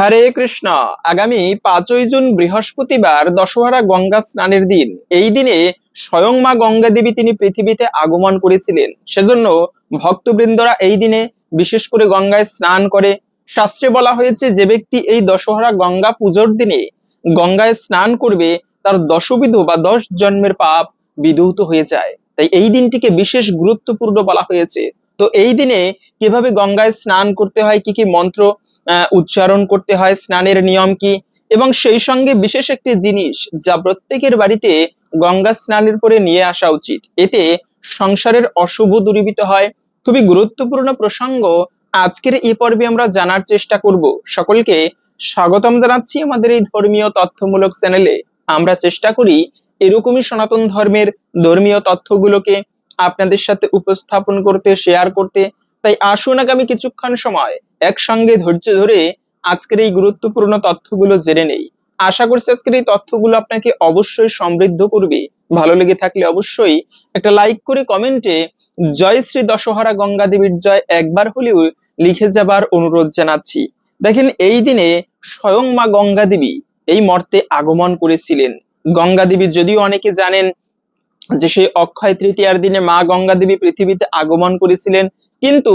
হরে কৃষ্ণ। আগামী পাঁচই জুন বৃহস্পতিবার দশহরা গঙ্গা স্নানের দিন। এই দিনে স্বয়ং মা গঙ্গা দেবী তিনি পৃথিবীতে আগমন করেছিলেন। সেজন্য ভক্তবৃন্দরা এই দিনে বিশেষ করে গঙ্গায় স্নান করে। শাস্ত্রে বলা হয়েছে, যে ব্যক্তি এই দশহরা গঙ্গা পুজোর দিনে গঙ্গায় স্নান করবে, তার দশবিধ বা দশ জন্মের পাপ বিধৌত হয়ে যায়। তাই এই দিনটিকে বিশেষ গুরুত্বপূর্ণ বলা হয়েছে। তো এই দিনে কীভাবে গঙ্গায় স্নান করতে হয়, কি কি মন্ত্র উচ্চারণ করতে হয়, স্নানের নিয়ম কি? এবং সেই সঙ্গে বিশেষ একটি জিনিস যা প্রত্যেকের বাড়িতে গঙ্গা স্নানের পরে নিয়ে আসা উচিত। এতে সংসারের অশুভ দূরীভূত হয়। খুবই গুরুত্বপূর্ণ প্রসঙ্গ। আজকের এই পর্বে আমরা জানার চেষ্টা করব। সকলকে স্বাগতম জানাচ্ছি আমাদের এই ধর্মীয় তথ্যমূলক চ্যানেলে। আমরা চেষ্টা করি এরকমই সনাতন ধর্মের ধর্মীয় তথ্যগুলোকে আপনাদের সাথে উপস্থাপন করতে শেয়ার করতে। তাই আসুন আগামী কিছুক্ষণ সময় একসঙ্গে ধৈর্য ধরে আজকের এই গুরুত্বপূর্ণ তথ্যগুলো জেনে নেই। আশা করছি আজকের এই তথ্যগুলো আপনাকে অবশ্যই সমৃদ্ধ করবে। ভালো লেগে থাকলে অবশ্যই একটা লাইক করে কমেন্টে জয় শ্রী দশহরা গঙ্গা দেবীর জয় একবার হলেও লিখে যাবার অনুরোধ জানাচ্ছি। দেখেন এই দিনে স্বয়ং মা গঙ্গা দেবী এই মর্তে আগমন করেছিলেন। গঙ্গা দেবী যদিও অনেকে জানেন যে সেই অক্ষয় তৃতীয়ার দিনে মা গঙ্গা দেবী পৃথিবীতে আগমন করেছিলেন। কিন্তু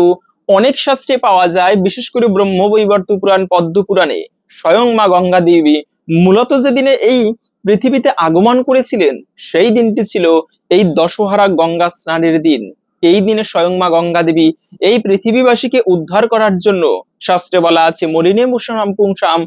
অনেক শাস্ত্রে পাওয়া যায়, বিশেষ করে ব্রহ্মবৈবর্ত পুরাণ, পদ্ম পুরাণে স্বয়ং মা গঙ্গা দেবী মূলত যেদিনে এই পৃথিবীতে আগমন করেছিলেন, সেই দিনটি ছিল এই দশহারা গঙ্গা স্নানের দিন। এই দিনে স্বয়ং মা গঙ্গা দেবী এই পৃথিবীবাসীকে উদ্ধার করার জন্য শাস্ত্রে বলা আছে মরিনে মুসাম পুংসাম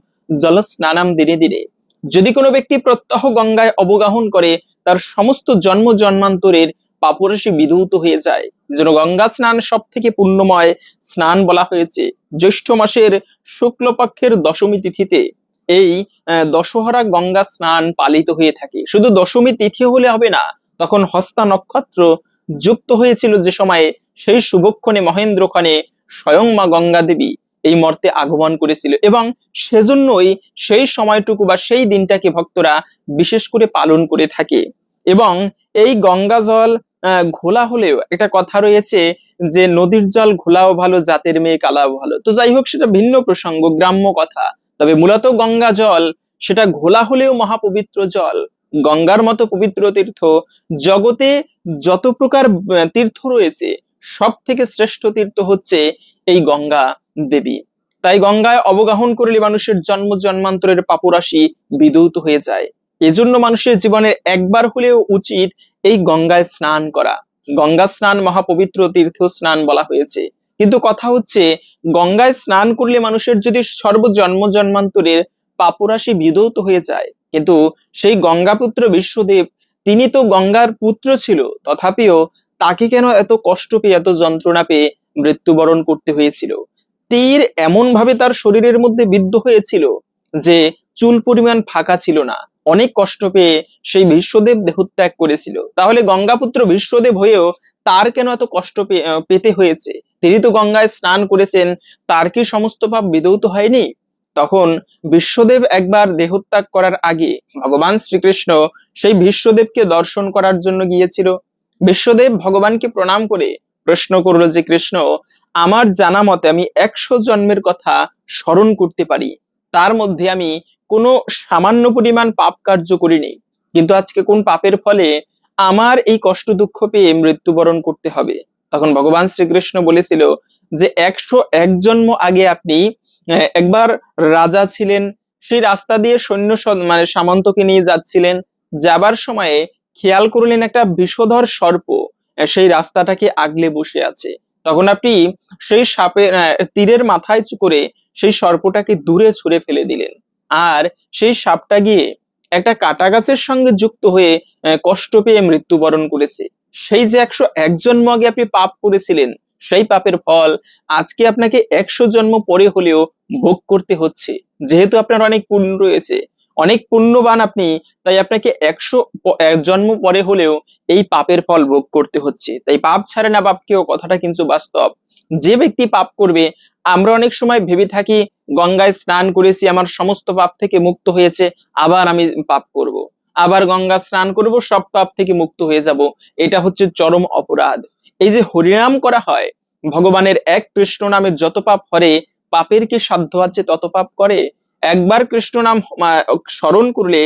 জল স্নানাম দিনে দিনে। যদি কোনো ব্যক্তি প্রত্যহ গঙ্গায় অবগাহন করে, তার সমস্ত জন্ম জন্মান্তরের পাপরাশি বিধৌত হয়ে যায়। যেন গঙ্গা স্নান সব থেকে পুণ্যময় স্নান বলা হয়েছে জ্যৈষ্ঠ মাসের শুক্লপক্ষের দশমী তিথিতে। এই দশহরা গঙ্গা স্নান পালিত হয়ে থাকে। শুধু দশমী তিথি হলে হবে না, তখন হস্তা নক্ষত্র যুক্ত হয়েছিল যে সময়ে সেই শুভক্ষণে মহেন্দ্রক্ষণে স্বয়ং মা গঙ্গা দেবী এই মর্তে আগমন করেছিল এবং সেজন্যই সেই সময়টুকু বা সেই দিনটাকে ভক্তরা বিশেষ করে পালন করে থাকে। এবং এই গঙ্গা জল ঘোলা হলেও একটা কথা রয়েছে যে নদীর জল ঘোলাও ভালো, জাতের মেয়ে কালাও ভালো। তো যাই হোক, সেটা ভিন্ন প্রসঙ্গ, গ্রাম্য কথা। তবে মূলত গঙ্গা জল, সেটা ঘোলা হলেও মহাপবিত্র জল। গঙ্গার মতো পবিত্র তীর্থ জগতে যত প্রকার তীর্থ রয়েছে সব থেকে শ্রেষ্ঠ তীর্থ হচ্ছে এই গঙ্গা দেবী। তাই গঙ্গায় অবগাহন করলে মানুষের জন্ম জন্মান্তরের পাপরাশি বিদূত হয়ে যায়। এজন্য মানুষের জীবনে একবার হলেও উচিত এই গঙ্গায় স্নান করা। গঙ্গা স্নান মহাপবিত্র তীর্থ স্নান বলা হয়েছে। কিন্তু কথা হচ্ছে, গঙ্গায় স্নান করলে মানুষের যদি সর্ব জন্ম জন্মান্তরের পাপরাশি বিদৌত হয়ে যায়, কিন্তু সেই গঙ্গাপুত্র বিশ্বদেব, তিনি তো গঙ্গার পুত্র ছিল, তথাপিও তাকে কেন এত কষ্ট পেয়ে, এত যন্ত্রণা পেয়ে মৃত্যুবরণ করতে হয়েছিল? তীর এমন ভাবে তার শরীরের মধ্যে বিদ্ধ হয়েছিল যে চুল পরিমাণ ফাঁকা ছিল না। অনেক কষ্ট পেয়ে সেই বিশ্বদেব দেহত্যাগ করেছিল। তাহলে গঙ্গাপুত্র বিশ্বদেব হয়েও তার কেন এত কষ্ট পেতে হয়েছে? তিনি তো গঙ্গায় স্নান করেছেন, তার কি সমস্ত পাপ বিধৌত হয়নি? তখন বিশ্বদেব একবার দেহত্যাগ করার আগে ভগবান শ্রীকৃষ্ণ সেই বিশ্বদেবকে দর্শন করার জন্য গিয়েছিল। বিশ্বদেব ভগবানকে প্রণাম করে প্রশ্ন করল যে, কৃষ্ণ আমার জানা মতে আমি একশো জন্মের কথা স্মরণ করতে পারি। তার মধ্যে আমি কোনো সামান্য পরিমাণ পাপ কার্য করিনি। কিন্তু আজকে কোন পাপের ফলে আমার এই কষ্ট দুঃখ পেয়ে মৃত্যুবরণ করতে হবে। তখন ভগবান শ্রীকৃষ্ণ বলেছিল যে একশো এক জন্ম আগে আপনি একবার রাজা ছিলেন, সেই রাস্তা দিয়ে সৈন্য মানে সামন্তকে নিয়ে যাচ্ছিলেন। যাবার সময়ে খেয়াল করলেন একটা বিষধর সর্প সেই রাস্তাটাকে আগলে বসে আছে। তখন আপনি সেই সাপের তীরের মাথায় করে সেই সর্পটাকে দূরে ছুঁড়ে ফেলে দিলেন। আর সেই সাপটা গিয়ে একটা কাটা গাছের সঙ্গে যুক্ত হয়ে কষ্ট পেয়ে মৃত্যুবরণ করেছে। সেই যে একশো এক আগে আপনি পাপ করেছিলেন, সেই পাপের ফল আজকে আপনাকে একশো জন্ম পরে হলেও ভোগ করতে হচ্ছে। যেহেতু আপনার অনেক পুণ্য রয়েছে অনেক পুণ্যবান আপনি, তাই আপনাকে একশো জন্ম পরে হলেও এই পাপের ফল ভোগ করতে হচ্ছে। তাই পাপ ছাড়ে না বাপ কেউ কথাটা কিন্তু বাস্তব। যে ব্যক্তি পাপ করবে, আমরা অনেক সময় ভেবে থাকি, গঙ্গায় স্নান করেছি, আমার সমস্ত পাপ থেকে মুক্ত হয়েছে, আবার আমি পাপ করব। আবার গঙ্গা স্নান করব, সব পাপ থেকে মুক্ত হয়ে যাব। এটা হচ্ছে চরম অপরাধ। এই যে হরিনাম করা হয়, ভগবানের এক কৃষ্ণ নামে যত পাপ হরে, পাপের কি সাধ্য আছে তত পাপ করে? একবার কৃষ্ণ নাম স্মরণ করলে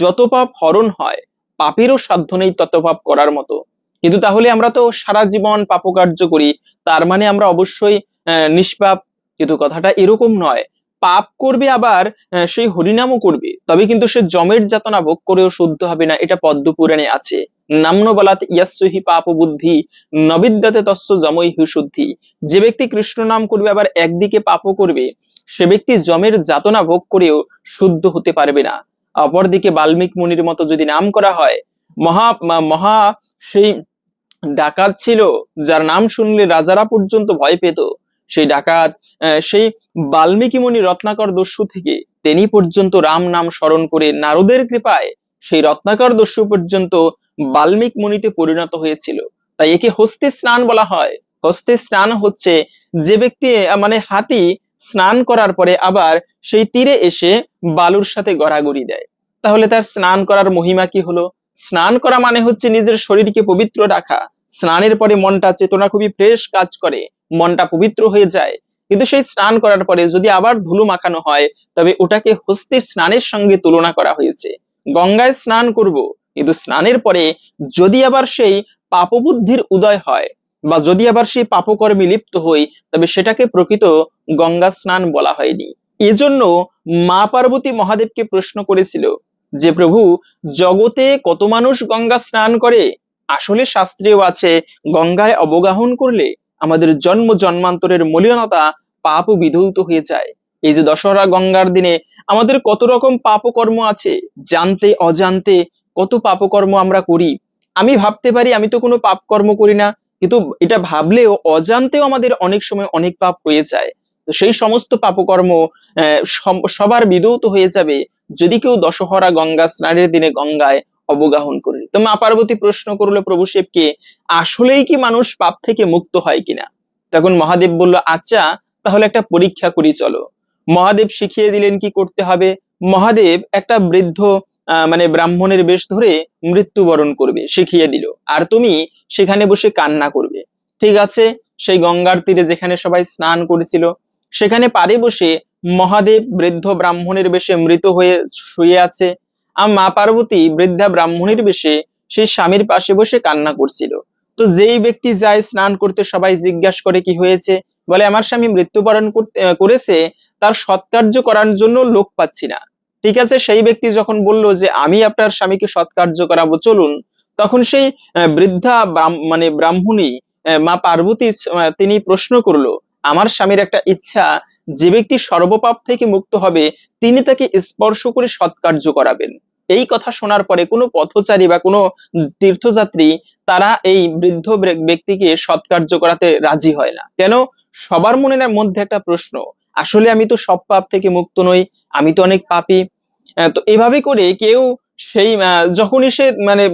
যত পাপ হরণ হয়, পাপেরও সাধ্য নেই তত পাপ করার মতো। কিন্তু তাহলে আমরা তো সারা জীবন পাপকার্য করি, তার মানে আমরা অবশ্যই নিষ্পাপ। কিন্তু কথাটা এরকম নয়। পাপ করবে আবার সেই হরিনামও করবে। তবে কিন্তু সে জমের যাতনা ভোগ করেও শুদ্ধ হবে না, এটা পদ্ম পুরাণে আছে। নাম্ন বলাত ইয়াসহি পাপ বুদ্ধি, নবিদ্যাতে তস্য জমই শুদ্ধি। যে ব্যক্তি কৃষ্ণ নাম করবে আবার একদিকে পাপও করবে, সে ব্যক্তি জমের যাতনা ভোগ করেও শুদ্ধ হতে পারবে না। অপরদিকে বাল্মীক মুনির মতো যদি নাম করা হয়, মহা মহা সেই ডাকাত ছিল, যার নাম শুনলে রাজারা পর্যন্ত ভয় পেত। সেই ডাকাত সেই বাল্মীকি মুনি রত্নাকর দস্যু থেকে তিনি পর্যন্ত রাম নাম স্মরণ করে নারদের কৃপায় সেই রত্নাকর দস্যু পর্যন্ত বাল্মীক মুনিতে পরিণত হয়েছিল। তাই একে হস্তি স্নান বলা হয়। হস্তি স্নান হচ্ছে যে ব্যক্তি মানে হাতি স্নান করার পরে আবার সেই তীরে এসে বালুর সাথে গড়াগড়ি দেয়। তাহলে তার স্নান করার মহিমা কি হলো? স্নান করা মানে হচ্ছে নিজের শরীরকে পবিত্র রাখা। স্নানের পরে মনটা চেতনা খুবই ফ্রেশ কাজ করে। মনটা পবিত্র হয়ে যায়। কিন্তু সেই স্নান করার পরে যদি আবার ধুলো মাখানো হয়, তবে ওটাকে হস্তি স্নানের সঙ্গে তুলনা করা হয়েছে। গঙ্গায় স্নান করব, কিন্তু স্নানের পরে যদি আবার সেই পাপবুদ্ধির উদয় হয় বা যদি আবার সেই পাপকর্মে লিপ্ত হই, তবে সেটাকে প্রকৃত গঙ্গা স্নান বলা হয়নি। এজন্য মা পার্বতী মহাদেবকে প্রশ্ন করেছিল যে, প্রভু, জগতে কত মানুষ গঙ্গা স্নান করে? আসলে শাস্ত্রেও আছে, গঙ্গায় অবগাহন করলে আমাদের জন্ম জন্মান্তরের মলিনতা পাপ বিধৌত হয়ে যায়। এই যে দশহরা গঙ্গার দিনে আমাদের কত রকম পাপকর্ম আছে, জানতে অজান্তে কত পাপকর্ম আমরা করি। আমি ভাবতে পারি, আমি তো কোনো পাপকর্ম করি না, কিন্তু এটা ভাবলেও অজান্তেও আমাদের অনেক সময় অনেক পাপ হয়ে যায়। তো সেই সমস্ত পাপকর্ম সবার বিধৌত হয়ে যাবে যদি কেউ দশহরা গঙ্গা স্নানের দিনে গঙ্গায় অবগাহন করে। তো মা পার্বতী প্রশ্ন করল, প্রভু শিবকে আসলেই কি মানুষ পাপ থেকে মুক্ত হয় কিনা? তখন মহাদেব বলল আচ্ছা তাহলে একটা পরীক্ষা করি, চলো। মহাদেব শিখিয়ে দিলেন কি করতে হবে। মহাদেব একটা বৃদ্ধ মানে ব্রাহ্মণের বেশ ধরে মৃত্যুবরণ করবে, শিখিয়ে দিল। আর তুমি সেখানে বসে কান্না করবে। ঠিক আছে। সেই গঙ্গার তীরে যেখানে সবাই স্নান করেছিল, সেখানে পারে বসে মহাদেব বৃদ্ধ ব্রাহ্মণের বেশে মৃত হয়ে শুয়ে আছে। মা পার্বতী বৃদ্ধা ব্রাহ্মণীর বেশে সেই স্বামীর পাশে বসে কান্না করছিল। তো যেই ব্যক্তি যায় স্নান করতে সবাই জিজ্ঞাসা করে কি হয়েছে, বলে আমার স্বামী মৃত্যুবরণ করেছে, তার সৎকার্য করার জন্য লোক পাচ্ছি না। ঠিক আছে, সেই ব্যক্তি যখন বলল যে আমি আপনার স্বামীকে সৎকার্য করাবো, চলুন, তখন সেই বৃদ্ধা মানে ব্রাহ্মণী মা পার্বতী তিনি প্রশ্ন করল আমার স্বামীর একটা ইচ্ছা, যে ব্যক্তি সর্বপাপ থেকে মুক্ত হবে, তিনি তাকে স্পর্শ করে সৎকার্য করাবেন। এই কথা শোনার পরে কোনো পথচারী বা কোনো তীর্থযাত্রী, তারা এই বৃদ্ধ ব্যক্তিকে সৎকার্য করাতে রাজি হয় না। কেন? সবার মনের মধ্যে একটা প্রশ্ন, আসলে আমি তো সব পাপ থেকে মুক্ত নই, আমি তো অনেক পাপী। তো এভাবে করে কেউ সেই যখনই সে মানে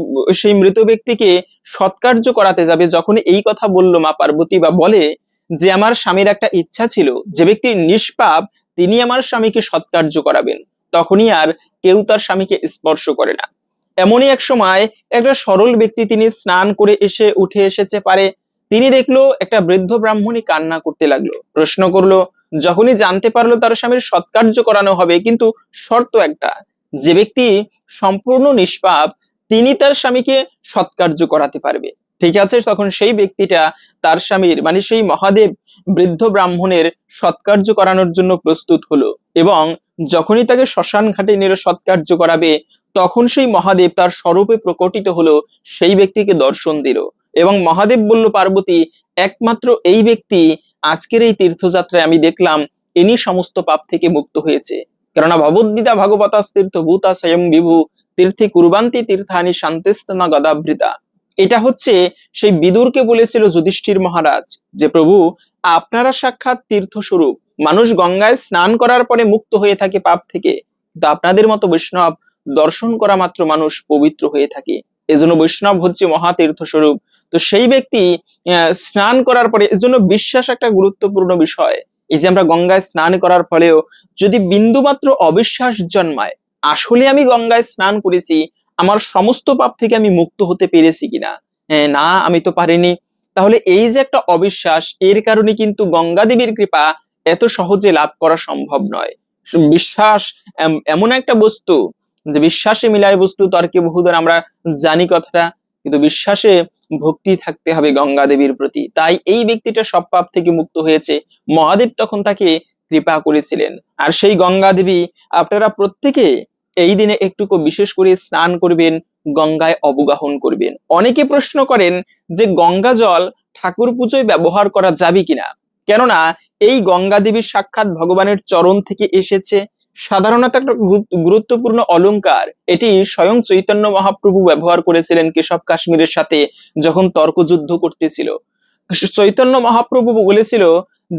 সেই মৃত ব্যক্তিকে সৎকার্য করাতে যাবে যখন এই কথা বলল মা পার্বতী বা বলে যে আমার স্বামীর একটা ইচ্ছা ছিল, যে ব্যক্তি নিষ্পাপ, তিনি আমার স্বামীকে সৎকার্য করাবেন। তখনই আর কেউ তার স্বামীকে স্পর্শ করে না। এমনই এক সময় একটা সরল ব্যক্তি তিনি স্নান করে এসে উঠে এসেছে পারে। তিনি দেখল একটা বৃদ্ধ ব্রাহ্মণী কান্না করতে লাগল। প্রশ্ন করল, যখনই জানতে পারল তার স্বামীর সৎকার্য করানো হবে, কিন্তু শর্ত একটা। যে ব্যক্তি সম্পূর্ণ নিষ্পাপ, তিনি তার স্বামীকে সৎকার্য করাতে পারবে। ঠিক আছে? তখন সেই ব্যক্তিটা তার স্বামীর মানে সেই মহাদেব বৃদ্ধ ব্রাহ্মণের সৎকার্য করানোর জন্য প্রস্তুত হলো এবং যখনই তাকে শ্মশান ঘাটে নিয়ে সৎকার্য করাবে, তখন সেই মহাদেব তার স্বরূপে প্রকটিত হলো, সেই ব্যক্তিকে দর্শন দিল এবং মহাদেব বলল, পার্বতী, একমাত্র এই ব্যক্তি আজকের এই তীর্থযাত্রায় আমি দেখলাম, ইনি সমস্ত পাপ থেকে মুক্ত হয়েছে। কেননা ভগবদ্গীতা ভাগবতা তীর্থ ভূতা স্বয়ং বিভু তীর্থে কুরবান্তি তীর্থানি শান্তিস্তনা গদাভৃতা। এটা হচ্ছে সেই বিদুরকে বলেছিল যুধিষ্ঠির মহারাজ যে, প্রভু, আপনারা সাক্ষাৎ তীর্থস্বরূপ মানুষ গঙ্গায় স্নান করার পরে মুক্ত হয়ে থাকে পাপ থেকে। কিন্তু আপনাদের মতো বৈষ্ণব দর্শন করা মাত্র মানুষ পবিত্র হয়ে থাকে। এজন্য বৈষ্ণব হচ্ছে মহাতীর্থ স্বরূপ তো সেই ব্যক্তি স্নান করার পরে এজন্য বিশ্বাস একটা গুরুত্বপূর্ণ বিষয়। এই যে আমরা গঙ্গায় স্নান করার ফলেও যদি বিন্দুমাত্র অবিশ্বাস জন্মায়, আসলে আমি গঙ্গায় স্নান করেছি আমার সমস্ত পাপ থেকে আমি মুক্ত হতে পেরেছি কিনা? হ্যাঁ না, আমি তো পারিনি। তাহলে এই যে একটা অবিশ্বাস, এর কারণে কিন্তু গঙ্গা দেবীর কৃপা এত সহজে লাভ করা সম্ভব নয়। বিশ্বাস এম- এমন একটা বস্তু যে বিশ্বাসে মিলায় বস্তু, তর্কে বহুদূর আমরা জানি কথাটা, কিন্তু বিশ্বাসে ভক্তি থাকতে হবে গঙ্গা দেবীর প্রতি। তাই এই ব্যক্তিটা সব পাপ থেকে মুক্ত হয়েছে। মহাদেব তখন তাকে কৃপা করেছিলেন। আর সেই গঙ্গা দেবী আপনারা প্রত্যেকে এই দিনে একটুকু বিশেষ করে স্নান করবেন, গঙ্গায় অবগাহন করবেন। অনেকে প্রশ্ন করেন যে গঙ্গা জল ঠাকুর পুজোয় ব্যবহার করা যাবে কিনা? কেননা এই গঙ্গা দেবীর সাক্ষাৎ ভগবানের চরণ থেকে এসেছে। সাধারণত একটা গুরুত্বপূর্ণ অলংকার এটি স্বয়ং চৈতন্য মহাপ্রভু ব্যবহার করেছিলেন কেশব কাশ্মীরের সাথে যখন তর্কযুদ্ধ করতেছিল। চৈতন্য মহাপ্রভু বলেছিল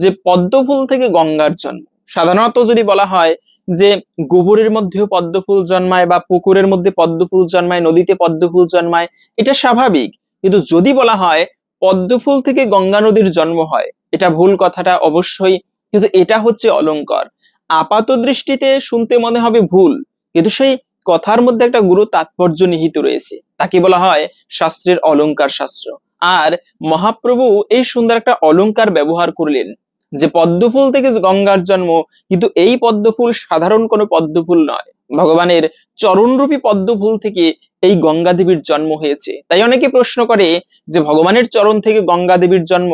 যে পদ্মফুল থেকে গঙ্গার জন্ম। সাধারণত যদি বলা হয় যে গোবরের মধ্যেও পদ্মফুল জন্মায় বা পুকুরের মধ্যে পদ্মফুল জন্মায়, নদীতে পদ্মফুল জন্মায়, এটা স্বাভাবিক। কিন্তু যদি বলা হয় পদ্মফুল থেকে গঙ্গা নদীর জন্ম হয়, এটা ভুল কথাটা অবশ্যই, কিন্তু এটা হচ্ছে অলংকার। আপাত দৃষ্টিতে শুনতে মনে হবে ভুল, কিন্তু সেই কথার মধ্যে একটা গুরু তাৎপর্য নিহিত রয়েছে। তাকে বলা হয় শাস্ত্রের অলংকার শাস্ত্র। আর মহাপ্রভু এই সুন্দর একটা অলঙ্কার ব্যবহার করলেন। যে পদ্মফুল থেকে গঙ্গার জন্ম, কিন্তু এই পদ্মফুল সাধারণ কোনো পদ্মফুল নয়। ভগবানের চরণরূপী পদ্মফুল থেকে এই গঙ্গা দেবীর জন্ম হয়েছে। তাই অনেকে প্রশ্ন করে যে ভগবানের চরণ থেকে গঙ্গা দেবীর জন্ম,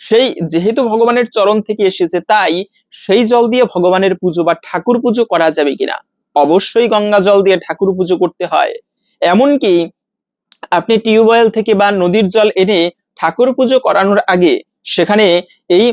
সেই যেহেতু ভগবানের চরণ থেকে এসেছে, তাই সেই জল দিয়ে ভগবানের পুজো বা ঠাকুর পুজো করা যাবে কিনা? অবশ্যই গঙ্গা জল দিয়ে ঠাকুর পুজো করতে হয়। এমনকি আপনি টিউবওয়েল থেকে বা নদীর জল এনে ঠাকুর পুজো করানোর আগে সেখানে এই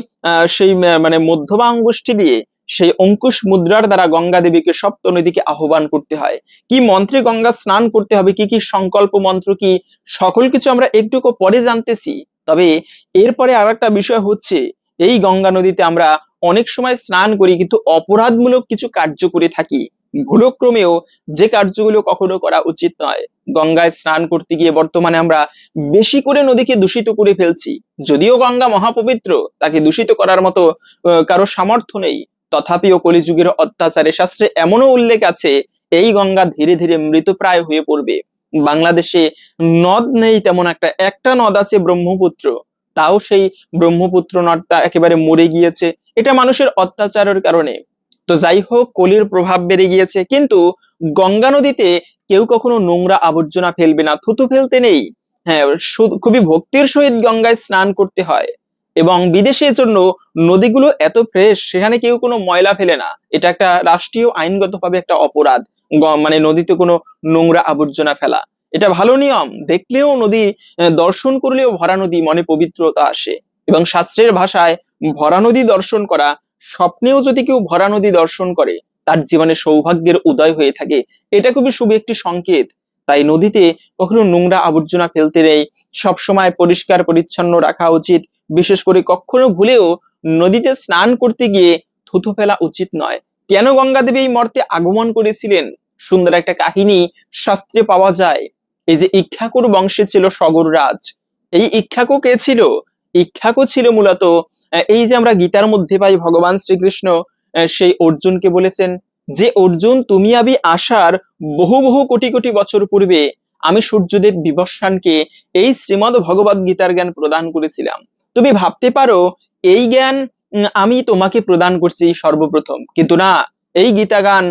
সেই মানে মধ্যমা অঙ্গুষ্ঠী দিয়ে সেই অঙ্কুশ মুদ্রার দ্বারা গঙ্গা দেবীকে সপ্ত নদীকে আহ্বান করতে হয়। কি মন্ত্রে গঙ্গা স্নান করতে হবে? কি কি সংকল্প মন্ত্র কি? সকল কিছু আমরা একটুকু পরে জানতেছি। তবে এরপরে আর একটা বিষয় হচ্ছে, এই গঙ্গা নদীতে আমরা অনেক সময় স্নান করি কিন্তু অপরাধমূলক কিছু কার্য করে থাকি। ভুলক্রমেও যে কার্যগুলো কখনো করা উচিত নয়। গঙ্গায় স্নান করতে গিয়ে বর্তমানে আমরা বেশি করে নদীকে দূষিত করে ফেলছি। যদিও গঙ্গা মহাপবিত্র, তাকে দূষিত করার মতো কারও সামর্থ্য নেই। তথাপিও কলিযুগের অত্যাচারে শাস্ত্রে এমনও উল্লেখ আছে, এই গঙ্গা ধীরে ধীরে মৃতপ্রায় হয়ে পড়বে। বাংলাদেশে নদ নেই তেমন একটা একটা নদ আছে ব্রহ্মপুত্র। তাও সেই ব্রহ্মপুত্র নদটা একেবারে মরে গিয়েছে। এটা মানুষের অত্যাচারের কারণে। তো যাই হোক, কলির প্রভাব বেড়ে গিয়েছে, কিন্তু গঙ্গা নদীতে কেউ কখনো নোংরা আবর্জনা ফেলবে না, থুতু ফেলতে নেই। হ্যাঁ খুবই ভক্তির সহিত গঙ্গায় স্নান করতে হয় এবং বিদেশের জন্য নদীগুলো এত ফ্রেশ সেখানে কেউ কোনো ময়লা ফেলে না। এটা একটা রাষ্ট্রীয় আইনগতভাবে একটা অপরাধ। মানে নদীতে কোনো নোংরা আবর্জনা ফেলা। এটা ভালো নিয়ম। দেখলেও নদী দর্শন করলেও ভরা নদী, মনে পবিত্রতা আসে। এবং শাস্ত্রের ভাষায় ভরা নদী দর্শন করা স্বপ্নেও যদি কেউ ভরা নদী দর্শন করে, তার জীবনে সৌভাগ্যের উদয় হয়ে থাকে, এটা খুবই শুভ একটি সংকেত। তাই নদীতে কখনো নোংরা আবর্জনা ফেলতে নেই, সবসময় পরিষ্কার পরিচ্ছন্ন রাখা উচিত। বিশেষ করে কখনো ভুলেও নদীতে স্নান করতে গিয়ে থুথু ফেলা উচিত নয়। কেন গঙ্গা দেবী এই মর্তে আগমন করেছিলেন? সুন্দর একটা কাহিনী শাস্ত্রে পাওয়া যায়। এই যে ইক্ষাকুর বংশে ছিল সগর রাজ এই ইক্ষাকু কে ছিল? ইক্ষাকু ছিল মূলত এই যে আমরা গীতার মধ্যে পাই, ভগবান শ্রীকৃষ্ণ সেই অর্জুনকে বলেছেন, যে অর্জুন তুমি আবি আসার বহু বহু কোটি কোটি বছর পূর্বে আমি সূর্যদেব বিবস্বানকে এই শ্রীমদ ভগবদ গীতার জ্ঞান প্রদান করেছিলাম। তুমি ভাবতে পারো, এই জ্ঞান আমি তোমাকে প্রদান করছি সর্বপ্রথম। কিন্তু না, এই গীতা গান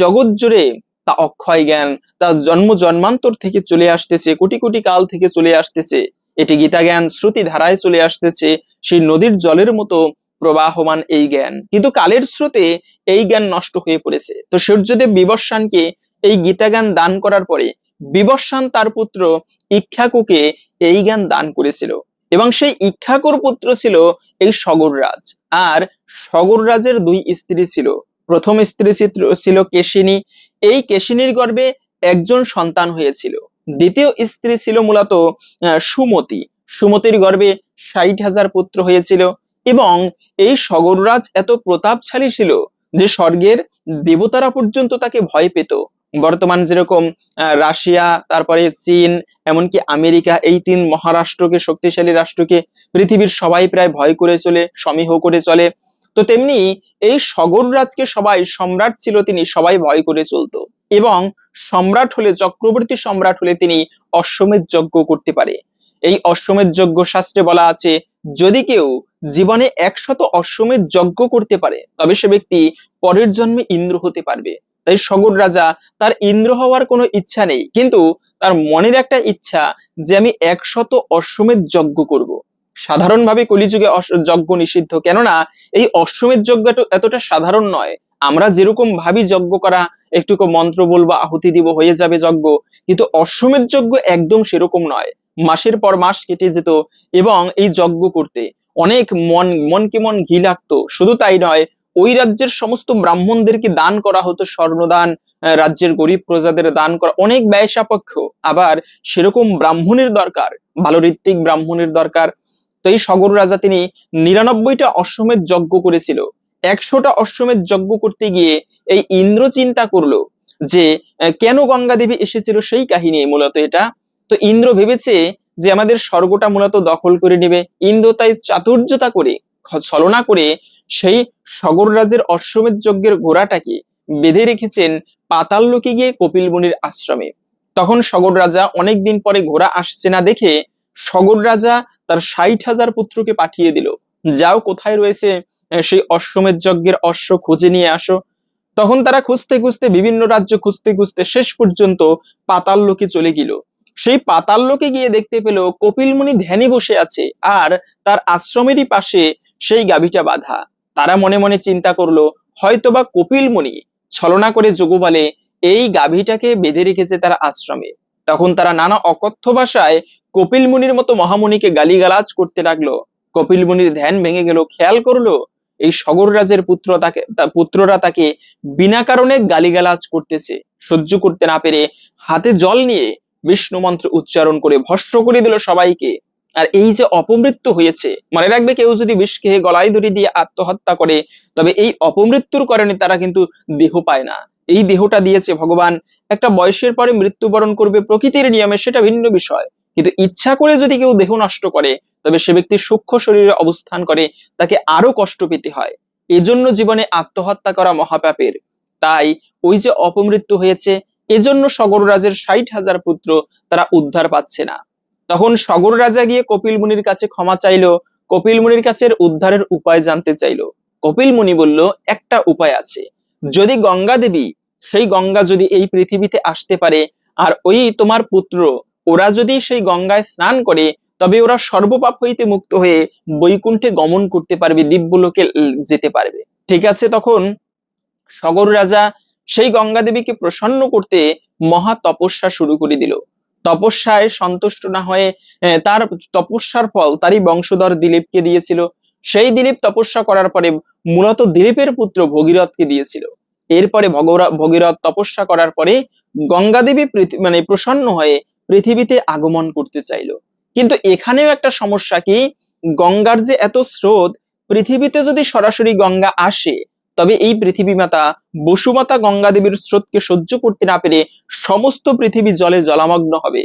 জগৎ জুড়ে তা অক্ষয় জ্ঞান, তা জন্ম জন্মান্তর থেকে চলে আসতেছে, কোটি কোটি কাল থেকে চলে আসতেছে। এটি গীতা জ্ঞান শ্রুতি ধারায় চলে আসতেছে, সেই নদীর জলের মতো প্রবাহমান এই জ্ঞান। কিন্তু কালের স্রোতে এই জ্ঞান নষ্ট হয়ে পড়েছে। তো সূর্যদেব বিবস্বানকে এই গীতা জ্ঞান দান করার পরে বিবস্বান তার পুত্র ইক্ষাকুকে এই জ্ঞান দান করেছিল। এবং সেই ইক্ষাকুর পুত্র ছিল এই সগররাজ। আর সগররাজের দুই স্ত্রী ছিল। প্রথম স্ত্রী ছিল কেশিনী। এই কেশিনীর গর্ভে একজন সন্তান হয়েছিল। দ্বিতীয় স্ত্রী ছিল মূলত সুমতি। সুমতির গর্ভে ষাট হাজার পুত্র হয়েছিল এবং এই সগররাজ এত প্রতাপশালী ছিল যে স্বর্গের দেবতারা পর্যন্ত তাকে ভয় পেত। বর্তমান যেরকম রাশিয়া, তারপরে চীন, এমনকি আমেরিকা, এই তিন মহারাষ্ট্রকে, শক্তিশালী রাষ্ট্রকে পৃথিবীর সবাই প্রায় ভয় করে চলে, সমীহ করে চলে। তো তেমনি এই সগররাজকে সবাই, সম্রাট ছিল তিনি, সবাই ভয় করে চলতো। এবং সম্রাট হলে, চক্রবর্তী সম্রাট হলে তিনি অশ্বমেধ যজ্ঞ করতে পারে। এই অশ্বমেধ যজ্ঞ শাস্ত্রে বলা আছে, যদি কেউ জীবনে একশত অশ্বমেধ যজ্ঞ করতে পারে, তবে সে ব্যক্তি পরের জন্মে ইন্দ্র হতে পারবে। তাই সগর রাজা তার ইন্দ্র হওয়ার কোনো ইচ্ছা নেই, কিন্তু তার মনের একটা ইচ্ছা যে আমি একশত অশ্বমেধ যজ্ঞ করব। সাধারণভাবে কলিযুগে যজ্ঞ নিষিদ্ধ, কেননা এই অশ্বমেধ যজ্ঞ এতটা সাধারণ নয়। আমরা যেরকম ভাবি যজ্ঞ করা একটুকু মন্ত্র বলব আহুতি দিব, হয়ে যাবে যজ্ঞ। কিন্তু অশ্বমেধ যজ্ঞ একদম সেরকম নয়। মাসের পর মাস কেটে যেত এবং এই যজ্ঞ করতে অনেক মন, মনকে মন ঘি লাগতো। শুধু তাই নয়, ওই রাজ্যের সমস্ত ব্রাহ্মণদেরকে দান করা হতো, স্বর্ণদান রাজ্যের গরিব প্রজাদের দান করা, অনেক ব্যয় সাপেক্ষ। আবার সেরকম ব্রাহ্মণের দরকার ভালো ঋত্বিক ব্রাহ্মণের দরকার। তো এই সগর রাজা তিনি নিরানব্বইটা অশ্বমেধ যজ্ঞ করেছিল। একশোটা অশ্বমেধ যজ্ঞ করতে গিয়ে এই ইন্দ্র চিন্তা করল যে কেন গঙ্গা দেবী এসেছিল সেই কাহিনী মূলত এটা? তো ইন্দ্র ভেবেছে যে আমাদের স্বর্গটা মূলত দখল করে নেবে। ইন্দ্র তাই চাতুর্যতা করে ছলনা করে সেই সগর রাজের অশ্বমেধ যজ্ঞের ঘোড়াটাকে বেঁধে রেখেছেন পাতাল লোকে গিয়ে কপিল মুনির আশ্রমে। তখন সগর রাজা অনেকদিন পরে ঘোড়া আসছে না দেখে সগর রাজা তার ষাট হাজার পুত্রকে পাঠিয়ে দিল। যাও, কোথায় রয়েছে? সেই অশ্বমেধ যজ্ঞের অশ্ব খুঁজে নিয়ে আসো। তখন তারা খুঁজতে খুঁজতে বিভিন্ন রাজ্য খুঁজতে খুঁজতে শেষ পর্যন্ত পাতাল লোকে চলে গেল। সেই পাতাল লোকে গিয়ে দেখতে পেল কপিল মুনি ধ্যানে বসে আছে আর তার আশ্রমেরই পাশে সেই গাভীটা বাঁধা। তারা মনে মনে চিন্তা করল, হয়তোবা কপিল মুনি ছলনা করে যোগবলে এই গাভীটাকে বেঁধে রেখেছে তার আশ্রমে। তখন তারা নানা অকথ্য ভাষায় কপিল মুনির মতো মহামুনিকে গালিগালাজ করতে লাগল। কপিল মুনির ধ্যান ভেঙে গেল, খেয়াল করল এই সগর রাজের পুত্র তাকে পুত্ররা তাকে বিনা কারণে গালিগালাজ করতেছে। সহ্য করতে না পেরে হাতে জল নিয়ে বিষ্ণু মন্ত্র উচ্চারণ করে ভস্ম করে দিল সবাইকে। আর এই যে অপমৃত্যু হয়েছে, মনে রাখবে কেউ যদি বিষ খেয়ে গলায় দড়ি দিয়ে আত্মহত্যা করে, তবে এই অপমৃত্যুর কারণে তারা কিন্তু দেহ পায় না। এই দেহটা দিয়েছে ভগবান। একটা বয়সের পরে মৃত্যুবরণ করবে প্রকৃতির নিয়মে, সেটা ভিন্ন বিষয়। কিন্তু ইচ্ছা করে যদি কেউ দেহ নষ্ট করে, তবে সে ব্যক্তি সূক্ষ্ম শরীরে অবস্থান করে, তাকে আরও কষ্ট পেতে হয়। এজন্য জীবনে আত্মহত্যা করা মহাপাপের। তাই ওই যে অপমৃত্যু হয়েছে, এজন্য সগর রাজের ষাট হাজার পুত্র তারা উদ্ধার পাচ্ছে না। তখন সগর রাজা গিয়ে কপিল মুনির কাছে ক্ষমা চাইলো, কপিল মুনির কাছে উদ্ধারের উপায় জানতে চাইলো। কপিল মুনি বলল, একটা উপায় আছে। যদি গঙ্গা দেবী, সেই গঙ্গা যদি এই পৃথিবীতে আসতে পারে, আর ওই তোমার পুত্র ওরা যদি সেই গঙ্গায় স্নান করে, তবে ওরা সর্বপাপ হইতে মুক্ত হয়ে বৈকুণ্ঠে গমন করতে পারবে, দিব্যলোকে যেতে পারবে। ঠিক আছে তখন সগর রাজা সেই গঙ্গা দেবীকে প্রসন্ন করতে মহা তপস্যা শুরু করে দিল। তপস্যায় সন্তুষ্ট না হয়ে তার তপস্যার ফল তারই বংশধর দিলীপকে দিয়েছিল। সেই দিলীপ তপস্যা করার পরে মূলত দিলীপের পুত্র ভগীরথকে দিয়েছিল। এরপরে ভগরা, ভগীরথ তপস্যা করার পরে গঙ্গা দেবী মানে প্রসন্ন হয়ে পৃথিবীতে আগমন করতে চাইলো। কিন্তু এখানেও একটা সমস্যা কি? গঙ্গার যে এত স্রোত, পৃথিবীতে যদি সরাসরি গঙ্গা আসে, তবে এই পৃথিবী মাতা বসুমাতা গঙ্গা দেবীর স্রোতকে সহ্য করতে না পেরে সমস্ত পৃথিবী জলে জলামগ্ন হবে।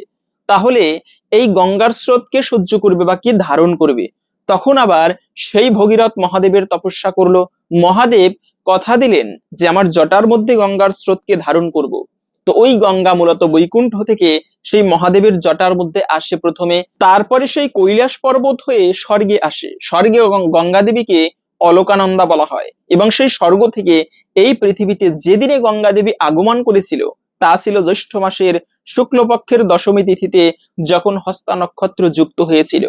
তাহলে এই গঙ্গার স্রোতকে সহ্য করবে বা কি ধারণ করবে? তখন আবার সেই ভগীরথ মহাদেবের তপস্যা করল। মহাদেব কথা দিলেন যে, আমার জটার মধ্যে গঙ্গার স্রোতকে ধারণ করব। তো ওই গঙ্গা মূলত বৈকুণ্ঠ থেকে সেই মহাদেবের জটার মধ্যে আসে প্রথমে। তারপরে সেই কৈলাস পর্বত হয়ে স্বর্গে আসে। স্বর্গে গঙ্গা দেবীকে অলকানন্দা বলা হয় এবং সেই স্বর্গ থেকে এই পৃথিবীতে যেদিনে গঙ্গা দেবী আগমন করেছিল, তা ছিল জ্যৈষ্ঠ মাসের শুক্লপক্ষের দশমী তিথিতে যখন হস্তা নক্ষত্র যুক্ত হয়েছিল।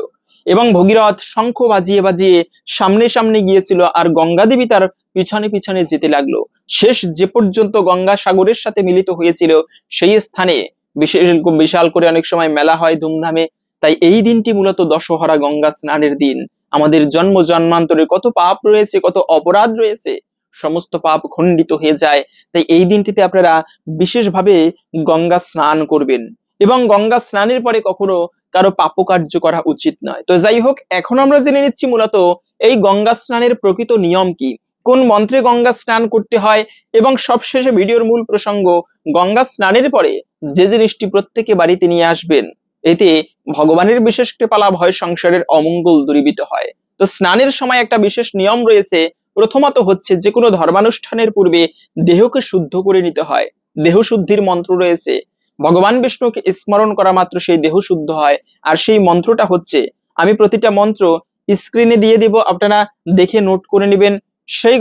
এবং ভগীরথ শঙ্খ বাজিয়ে বাজিয়ে সামনে সামনে গিয়েছিল আর গঙ্গা দেবী তার পিছনে পিছনে যেতে লাগল। শেষ যে পর্যন্ত গঙ্গা সাগরের সাথে মিলিত হয়েছিল, সেই স্থানে বিশেষ বিশাল করে অনেক সময় মেলা হয় ধুমধামে। তাই এই দিনটি মূলত দশহরা গঙ্গা স্নানের দিন। আমাদের জন্ম জন্মান্তরে কত পাপ রয়েছে, কত অপরাধ রয়েছে, সমস্ত পাপ খণ্ডিত হয়ে যায়। তাই এই দিনটিতে আপনারা বিশেষভাবে গঙ্গা স্নান করবেন। এবং গঙ্গা স্নানের পরে কখনো কারও পাপকার্য করা উচিত নয়। তো যাই হোক এখন আমরা জেনে নিচ্ছি মূলত এই গঙ্গা স্নানের প্রকৃত নিয়ম কি? কোন মন্ত্রে গঙ্গা স্নান করতে হয়? এবং সবশেষে ভিডিওর মূল প্রসঙ্গ, গঙ্গা স্নানের পরে যে জিনিসটি প্রত্যেকে বাড়িতে নিয়ে আসবেন, এতে ভগবানের বিশেষ কৃপালা হয়, সংসারের অমঙ্গল দূরীভূত হয়। তো স্নানের সময় একটা বিশেষ নিয়ম রয়েছে, প্রথমত হচ্ছে যে কোনো ধর্মানুষ্ঠানের পূর্বে দেহকে শুদ্ধ করে নিতে হয়। দেহ শুদ্ধির মন্ত্র রয়েছে ভগবান বিষ্ণুকে স্মরণ করা মাত্র সেই দেহ শুদ্ধ হয়, আর সেই মন্ত্রটা হচ্ছে, আমি প্রতিটা মন্ত্র স্ক্রিনে দিয়ে দিব, আপনারা দেখে নোট করে নেবেন। সেই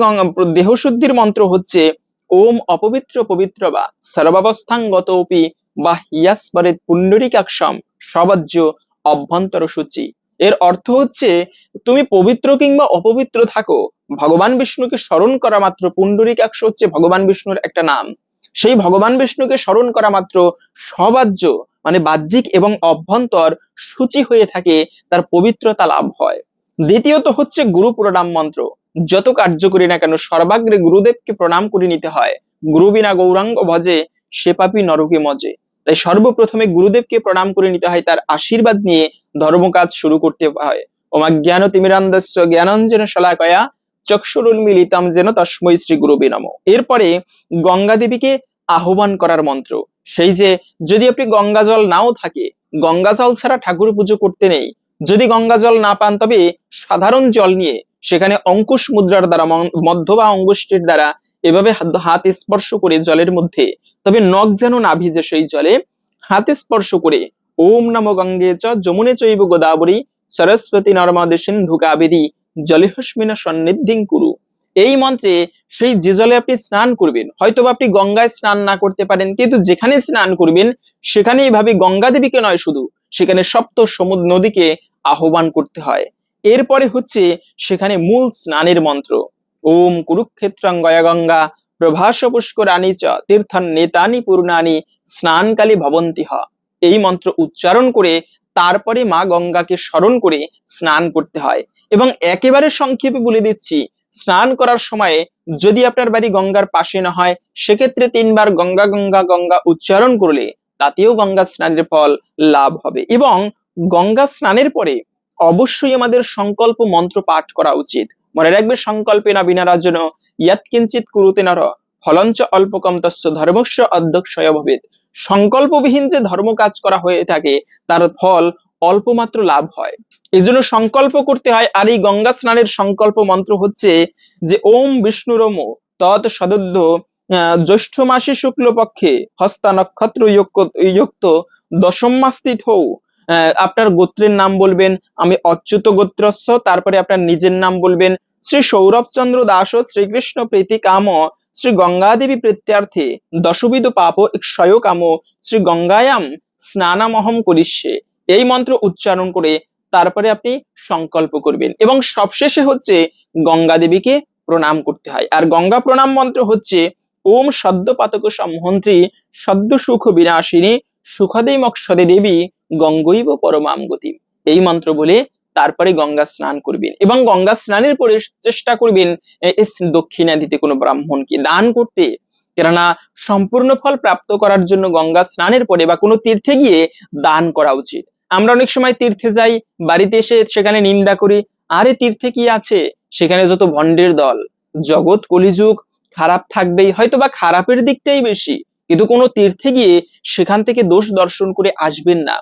দেহশুদ্ধির মন্ত্র হচ্ছে, ওম অপবিত্র পবিত্র বা সর্বাবস্থাঙ্গতপি বা হিয়াস্পরে পুণ্ডরিকাক্ষম সবাজ্য অভ্যন্তর সূচি। এর অর্থ হচ্ছে, তুমি পবিত্র কিংবা অপবিত্র থাকো, ভগবান বিষ্ণুকে স্মরণ করা মাত্র পুণ্ডরিকাক্ষ হচ্ছে ভগবান বিষ্ণুর একটা নাম। সেই ভগবান বিষ্ণুকে স্মরণ করা মাত্র সবাজ্য মানে বাহ্যিক এবং অভ্যন্তর সূচি হয়ে থাকে, তার পবিত্রতা লাভ হয়। দ্বিতীয়ত হচ্ছে গুরু প্রণাম মন্ত্র। যত কার্য করি না কেন, সর্বাগ্রে গুরুদেবকে প্রণাম করে নিতে হয়। গুরু বিনা গৌরাঙ্গ ভজে, সে পাপি নরকে মজে। তাই সর্বপ্রথমে গুরুদেবকে প্রণাম করে নিতে হয়, তার আশীর্বাদ নিয়ে ধর্মকাজ শুরু করতে হয়। ওমা জ্ঞান তিমিরান্দস্য জ্ঞানঞ্জন শলাকয়া চক্ষুরুল মিলিতম যেন তস্মৈ শ্রী গুরু নম। এরপরে গঙ্গা দেবীকে আহ্বান করার মন্ত্র। সেই যে, যদি আপনি গঙ্গা জল নাও থাকে গঙ্গা জল ছাড়া ঠাকুর পুজো করতে নেই। যদি গঙ্গা জল না পান, তবে সাধারণ জল নিয়ে সেখানে অঙ্কুশ মুদ্রার দ্বারা মধ্য বা অঙ্গুষ্ঠীর দ্বারা এভাবে হাত- হাত স্পর্শ করে জলের মধ্যে, তবে নখ যেন না ভিজে সেই জলে, হাতে স্পর্শ করে ওম নমো গঙ্গে চ যমুনে চৈব গোদাবরী, সরস্বতী নর্মদে সিন্ধু কাবেরী জলেহস্মিনা সন্নিধিং কুরু। এই মন্ত্রে সেই যে জলে আপনি স্নান করবেন। হয়তো আপনি গঙ্গায় স্নান না করতে পারেন, কিন্তু যেখানে স্নান করবেন সেখানে এইভাবে গঙ্গা দেবীকে নয় শুধু, সেখানে সপ্ত সমুদ্র নদীকে আহ্বান করতে হয়। এরপরে হচ্ছে সেখানে মূল স্নানের মন্ত্র। ওম কুরুক্ষেত্রাঙ্গয়া গঙ্গা, প্রভাস পুষ্করানি চ তীর্থন নেতানি পূর্ণানি, স্নানকালী ভবন্তি হ। এই মন্ত্র উচ্চারণ করে তারপরে মা গঙ্গাকে স্মরণ করে স্নান করতে হয়। এবং একেবারে সংক্ষেপে বলে দিচ্ছি স্নান করার সময়ে যদি আপনার বাড়ি গঙ্গার পাশে না হয়, সেক্ষেত্রে তিনবার গঙ্গা গঙ্গা গঙ্গা উচ্চারণ করলে তাতেও গঙ্গা স্নানের ফল লাভ হবে। এবং গঙ্গা স্নানের পরে অবশ্যই আমাদের সংকল্প মন্ত্র পাঠ করা উচিত। মনে রাখবে, সংকল্পে না বিনারাজন ইয়াত কিঞ্চিত কুরুতে নর, ফলঞ্চ অল্পকম তস্য ধর্মস্য অধ্যক্ষয় ভবেত। সংকল্পবিহীন যে ধর্ম কাজ করা হয়ে থাকে, তার ফল অল্প মাত্র লাভ হয়। এই জন্য সংকল্প করতে হয় আর এই গঙ্গা স্নানের সংকল্প মন্ত্র হচ্ছে যে ওম বিষ্ণুরম তৎ সদধ্য আহ, জ্যৈষ্ঠ মাসে শুক্ল পক্ষে হস্তা নক্ষত্র যুক্ত দশম মাস্তিত হৌ আপনার গোত্রের নাম বলবেন আমি অচ্যুত গোত্রস্য তারপরে আপনার নিজের নাম বলবেন শ্রী সৌরভচন্দ্র দাস শ্রীকৃষ্ণ প্রীতি কাম শ্রী গঙ্গাদেবী প্রত্যার্থে দশবিধ পাপ ক্ষয় কাম শ্রী গঙ্গায়াম স্নানামহম করিষ্যে। এই মন্ত্র উচ্চারণ করে তারপরে আপনি সংকল্প করবেন। এবং সবশেষে হচ্ছে গঙ্গা দেবীকে প্রণাম করতে হয়। আর গঙ্গা প্রণাম মন্ত্র হচ্ছে, ওম সদ্য পাতক সম্মন্ত্রী সদ্য সুখ বিনাশিনী সুখদে মক্ষদে দেবী গঙ্গৈব পরমাম গতি এই মন্ত্র বলে তারপরে গঙ্গা স্নান করবেন। এবং গঙ্গা স্নানের পরে চেষ্টা করবেন দক্ষিণা দিতে কোনো ব্রাহ্মণকে দান করতে। কেননা সম্পূর্ণ ফল প্রাপ্ত করার জন্য গঙ্গা স্নানের পরে বা কোনো তীর্থে গিয়ে দান করা উচিত। আমরা অনেক সময় তীর্থে যাই, বাড়িতে এসে সেখানে নিন্দা করি। আরে তীর্থে কি আছে? সেখানে যত ভণ্ডের দল। জগৎ কলিযুগ, খারাপ থাকবেই হয়তো বা খারাপের দিকটাই বেশি, কিন্তু কোনো তীর্থে গিয়ে সেখান থেকে দোষ দর্শন করে আসবেন না।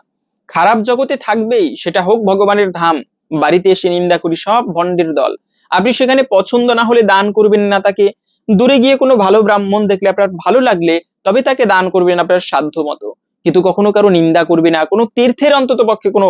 খারাপ জগতে থাকবেই, সেটা হোক ভগবানের ধাম। বাড়িতে এসে নিন্দা করি, সব ভণ্ডের দল। আপনি সেখানে পছন্দ না হলে দান করবেন না তাকে। দূরে গিয়ে কোনো ভালো ব্রাহ্মণ দেখলে আপনার ভালো লাগলে, তবে তাকে দান করবেন আপনার সাধ্য মতো কিন্তু কখনো কারও নিন্দা করবে না, কোনো তীর্থের অন্তত পক্ষে কোনো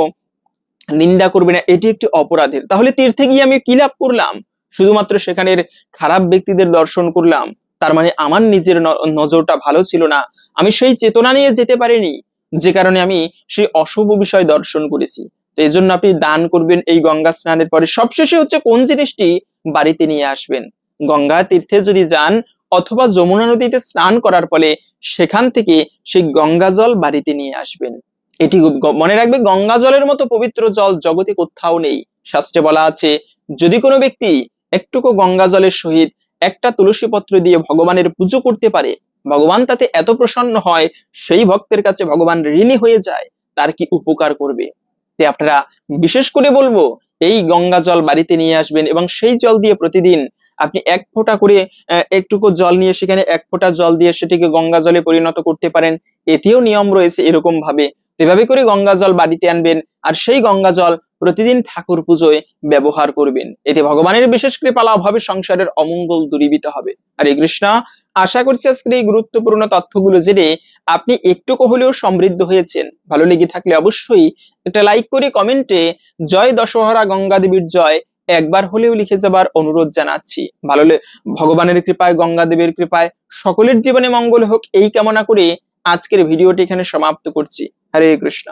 নিন্দা করবে না, এটি একটি অপরাধের। তাহলে তীর্থে গিয়ে আমি কি লাভ করলাম? শুধুমাত্র সেখানের খারাপ ব্যক্তিদের দর্শন করলাম, তার মানে আমার নিজের নজরটা ভালো ছিল না, আমি সেই চেতনা নিয়ে যেতে পারিনি, যে কারণে আমি সেই অশুভ বিষয় দর্শন করেছি। তো এই জন্য আপনি দান করবেন এই গঙ্গা স্নানের পরে। সবশেষে হচ্ছে কোন জিনিসটি বাড়িতে নিয়ে আসবেন? গঙ্গা তীর্থে যদি যান অথবা যমুনা নদীতে স্নান করার ফলে সেখান থেকে সেই গঙ্গা জল বাড়িতে নিয়ে আসবেন। এটি মনে রাখবে গঙ্গা জলের মতো পবিত্র জল জগতে কোথাও নেই। শাস্ত্রে বলা আছে, যদি কোনো ব্যক্তি একটুকু গঙ্গা জলের সহিত একটা তুলসী পত্র দিয়ে ভগবানের পুজো করতে পারে, ভগবান তাতে এত প্রসন্ন হয়, সেই ভক্তের কাছে ভগবান ঋণী হয়ে যায়, তার কি উপকার করবে? তে আপনারা বিশেষ করে বলব, এই গঙ্গা জল বাড়িতে নিয়ে আসবেন এবং সেই জল দিয়ে প্রতিদিন আপনি এক ফোঁটা করে একটুকু জল নিয়ে সেখানে এক ফোঁটা জল দিয়ে সেটিকে গঙ্গা জলে পরিণত করতে পারেন। এতেও নিয়ম রয়েছে এরকম ভাবে এভাবে করে গঙ্গা জল বাড়িতে আনবেন আর সেই গঙ্গা জল প্রতিদিন ঠাকুর পুজোয় ব্যবহার করবেন। এতে ভগবানের বিশেষ কৃপা লাভ হবে, সংসারের অমঙ্গল দূরীভূত হবে। হরে কৃষ্ণ। আশা করছি আজকের এই গুরুত্বপূর্ণ তথ্যগুলো জেনে আপনি একটুকু হলেও সমৃদ্ধ হয়েছেন। ভালো লেগে থাকলে অবশ্যই একটা লাইক করে কমেন্টে, জয় দশহরা গঙ্গা দেবীর জয়। একবার হলেও লিখে যাবার অনুরোধ জানাচ্ছি। ভালো ভগবানের কৃপায় গঙ্গা দেবীর কৃপায়, সকলের জীবনে মঙ্গল হোক, এই কামনা করে আজকের ভিডিওটি এখানে সমাপ্ত করছি। হরে কৃষ্ণ।